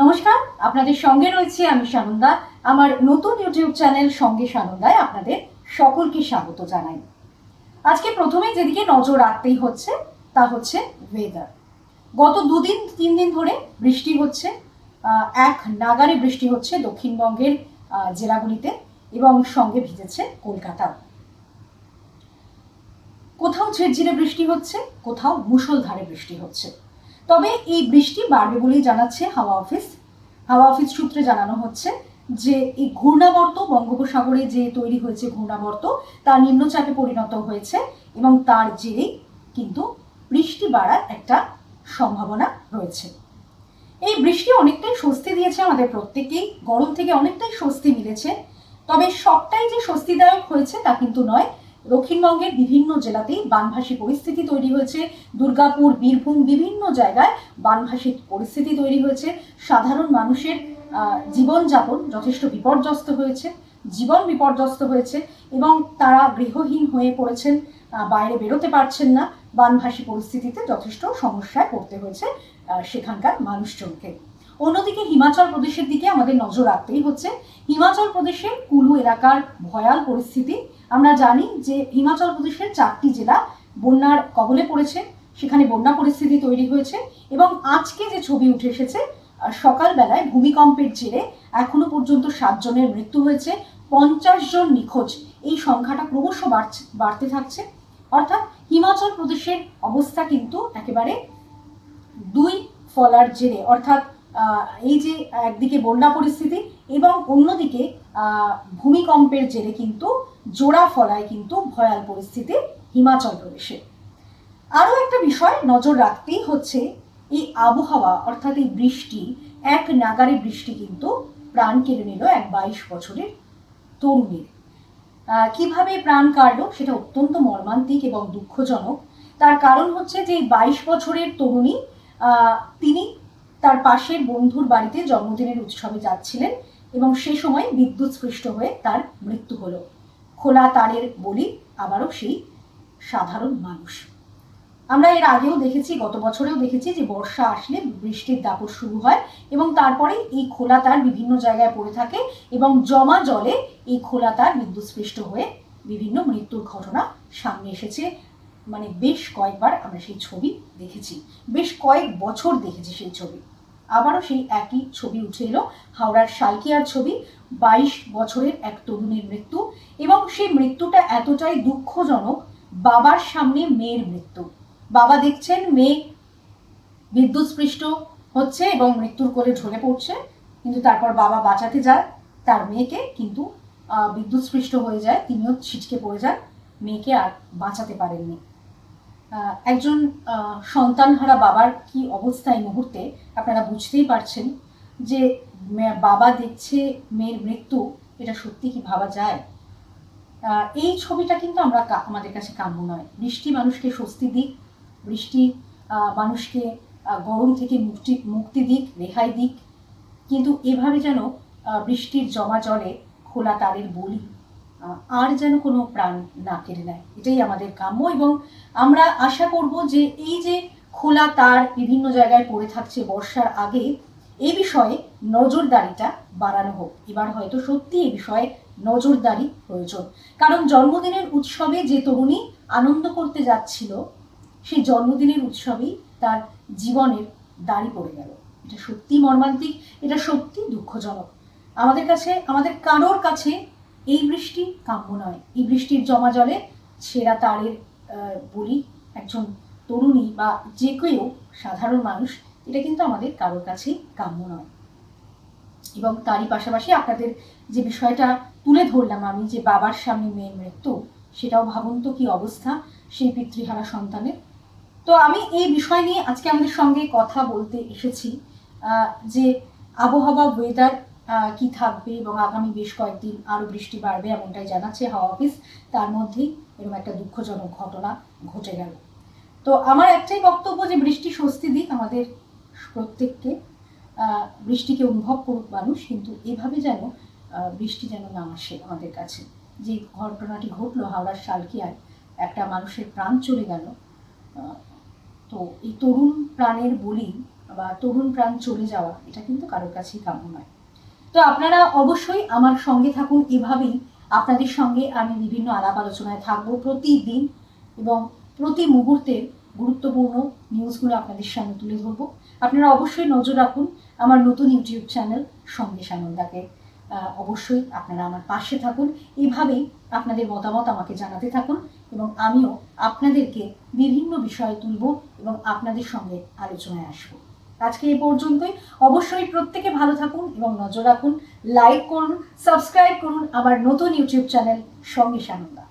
নমস্কার, আপনাদের সঙ্গে রয়েছে আমি সানন্দা। আমার নতুন ইউটিউব চ্যানেল সঙ্গে সানন্দায় আপনাদের সকলকে স্বাগত জানাই। আজকে প্রথমে যেদিকে নজর রাখতেই হচ্ছে, তা হচ্ছে ওয়েদার গত দুদিন, তিন দিন ধরে বৃষ্টি হচ্ছে এক নাগারে বৃষ্টি হচ্ছে দক্ষিণবঙ্গের জেলাগুলিতে এবং সঙ্গে ভিজেছে কলকাতা কোথাও ঝিরঝিরে বৃষ্টি হচ্ছে, কোথাও মুষলধারে বৃষ্টি হচ্ছে। তবে এই বৃষ্টি বাড়বে বলেই জানাচ্ছে হাওয়া অফিস। হাওয়া অফিস সূত্রে জানানো হচ্ছে যে, এই ঘূর্ণাবর্ত বঙ্গোপসাগরে যে তৈরি হয়েছে ঘূর্ণাবর্ত, তার নিম্নচাপে পরিণত হয়েছে এবং তার জেরেই কিন্তু বৃষ্টি বাড়ার একটা সম্ভাবনা রয়েছে। এই বৃষ্টি অনেকটাই স্বস্তি দিয়েছে আমাদের প্রত্যেকেই গরম থেকে অনেকটাই স্বস্তি মিলেছে। তবে সবটাই যে স্বস্তিদায়ক হয়েছে তা কিন্তু নয় দক্ষিণবঙ্গের বিভিন্ন জেলাতেই বানভাসী পরিস্থিতি তৈরি হয়েছে। দুর্গাপুর, বীরভূম বিভিন্ন জায়গায় বানভাসী পরিস্থিতি তৈরি হয়েছে। সাধারণ মানুষের জীবনযাপন যথেষ্ট বিপর্যস্ত হয়েছে। জীবন বিপর্যস্ত হয়েছে এবং তারা গৃহহীন হয়ে পড়েছেন বাইরে বেরোতে পারছেন না। বানভাসী পরিস্থিতিতে যথেষ্ট সমস্যায় পড়তে হয়েছে সেখানকার মানুষজনকে। অন্যদিকে হিমাচল প্রদেশের দিকে আমাদের নজর রাখতেই হচ্ছে। হিমাচল প্রদেশের কুলু এলাকার ভয়াল পরিস্থিতি। আমরা জানি যে হিমাচল প্রদেশের চারটি জেলা বন্যার কবলে পড়েছে, সেখানে বন্যা পরিস্থিতি তৈরি হয়েছে এবং আজকে যে ছবি উঠে এসেছে সকালবেলায় ভূমিকম্পের জেরে এখনও পর্যন্ত সাতজনের মৃত্যু হয়েছে, পঞ্চাশ জন নিখোঁজ। এই সংখ্যাটা ক্রমশ বাড়ছে, বাড়তে থাকছে। অর্থাৎ হিমাচল প্রদেশের অবস্থা কিন্তু একেবারে দুই ফলার জেরে। অর্থাৎ এই যে একদিকে বন্যা পরিস্থিতি এবং অন্যদিকে ভূমিকম্পের জেরে কিন্তু জোড়া ফলায় কিন্তু ভয়াল পরিস্থিতি হিমাচল প্রদেশে। আরও একটা বিষয় নজর রাখতেই হচ্ছে, এই আবহাওয়া অর্থাৎ এই বৃষ্টি, এক নাগারে বৃষ্টি কিন্তু প্রাণ কেড়ে নিল এক বাইশ বছরের তরুণীর। কীভাবে প্রাণ কাটলো সেটা অত্যন্ত মর্মান্তিক এবং দুঃখজনক। তার কারণ হচ্ছে যে এই বাইশ বছরের তরুণী তিনি তার পাশের বন্ধুর বাড়িতে জন্মদিনের উৎসবে যাচ্ছিলেন এবং সে সময় বিদ্যুৎ স্পৃষ্ট হয়ে তার মৃত্যু হলো। খোলা তারের বলি আবারও সেই সাধারণ মানুষ। আমরা এর আগেও দেখেছি, গত বছরেও দেখেছি যে বর্ষা আসলে বৃষ্টির দাপট শুরু হয় এবং তারপরে এই খোলা তার বিভিন্ন জায়গায় পড়ে থাকে এবং জমা জলে এই খোলা তার বিদ্যুৎস্পৃষ্ট হয়ে বিভিন্ন মৃত্যুর ঘটনা সামনে এসেছে। মানে বেশ কয়েকবার আমরা সেই ছবি দেখেছি, বেশ কয়েক বছর দেখেছি সেই ছবি। আবারও সেই একই ছবি উঠে এলো। হাওড়ার শালকিয়ার ছবি, বাইশ বছরের এক তরুণীর মৃত্যু এবং সেই মৃত্যুটা এতটাই দুঃখজনক, বাবার সামনে মেয়ের মৃত্যু। বাবা দেখছেন মেয়ে বিদ্যুৎস্পৃষ্ট হচ্ছে এবং মৃত্যুর কোলে ঝরে পড়ছে, কিন্তু তারপর বাবা বাঁচাতে যায়, তার মেয়েকে কিন্তু বিদ্যুৎস্পৃষ্ট হয়ে যায়, তিনিও ছিটকে পড়ে যান, মেয়েকে আর বাঁচাতে পারেননি। একজন সন্তানহারা বাবার কি অবস্থা এই মুহূর্তে আপনারা বুঝতেই পারছেন যে বাবা দেখছে মেয়ের মৃত্যু, এটা সত্যি কি ভাবা যায়? এই ছবিটা কিন্তু আমরা আমাদের কাছে কাম্য নয়। বৃষ্টি মানুষকে স্বস্তি দিক, বৃষ্টি মানুষকে গরম থেকে মুক্তি মুক্তি দিক, রেহাই দিক। কিন্তু এভাবে যেন বৃষ্টির জমা জলে খোলা তারের বলি আর যেন কোনো প্রাণ না কেড়ে নেয়। এটাই আমাদের কাম্য এবং আমরা আশা করব যে এই যে খোলা তার বিভিন্ন জায়গায় পড়ে থাকছে বর্ষার আগে, এ বিষয়ে নজরদারিটা বাড়ানো হোক। এবার হয়তো সত্যি এই বিষয়ে নজরদারি প্রয়োজন। কারণ জন্মদিনের উৎসবে যে তরুণী আনন্দ করতে যাচ্ছিল, সেই জন্মদিনের উৎসবেই তার জীবনের দাড়ি পড়ে গেল। এটা সত্যি মর্মান্তিক, এটা সত্যি দুঃখজনক। আমাদের কাছে, আমাদের কারোর কাছে এই বৃষ্টি কাম্য নয়। এই বৃষ্টির জমা জলে ছেঁড়া তারের বলি একজন তরুণী বা যে কেউ সাধারণ মানুষ, এটা কিন্তু আমাদের কারোর কাছেই কাম্য নয়। এবং তারই পাশাপাশি আপনাদের যে বিষয়টা তুলে ধরলাম আমি, যে বাবার সামনে মেয়ের মৃত্যু, সেটাও ভাবুন তো কি অবস্থা সেই পিতৃহারা সন্তানের। তো আমি এই বিষয় নিয়ে আজকে আমাদের সঙ্গে কথা বলতে এসেছি যে আবহাওয়া ওয়েদার কি থাকবে এবং আগামী বেশ কয়েকদিন আরও বৃষ্টি বাড়বে এমনটাই জানাচ্ছে হাওয়া অফিস। তার মধ্যেই এরকম একটা দুঃখজনক ঘটনা ঘটে গেল। তো আমার একটাই বক্তব্য যে বৃষ্টি স্বস্তি দিক আমাদের প্রত্যেককে। বৃষ্টিকে অনুভব করুক মানুষ, কিন্তু এভাবে যেন বৃষ্টি যেন না আসে আমাদের কাছে। যে ঘটনাটি ঘটলো হাওড়ার শালকিয়ায়, একটা মানুষের প্রাণ চলে গেল। তো এই তরুণ প্রাণের বলি বা তরুণ প্রাণ চলে যাওয়া, এটা কিন্তু কারোর কাছেই কাম্য নয়। তো আপনারা অবশ্যই আমার সঙ্গে থাকুন এভাবেই। আপনাদের সঙ্গে আমি বিভিন্ন আলাপ আলোচনায় থাকব প্রতিদিন এবং প্রতি মুহূর্তে গুরুত্বপূর্ণ নিউজগুলো আপনাদের সামনে তুলে ধরবো। আপনারা অবশ্যই নজর রাখুন আমার নতুন ইউটিউব চ্যানেল সঙ্গে সানন্দাকে। অবশ্যই আপনারা আমার পাশে থাকুন। এভাবেই আপনাদের মতামত আমাকে জানাতে থাকুন এবং আমিও আপনাদেরকে বিভিন্ন বিষয়ে তুলব এবং আপনাদের সঙ্গে আলোচনায় আসব। আজকে এই পর্যন্তই। অবশ্যই প্রত্যেকে ভালো থাকুন এবং নজর রাখুন লাইক করুন সাবস্ক্রাইব করুন আমার নতুন ইউটিউব চ্যানেল সঙ্গে সানন্দা।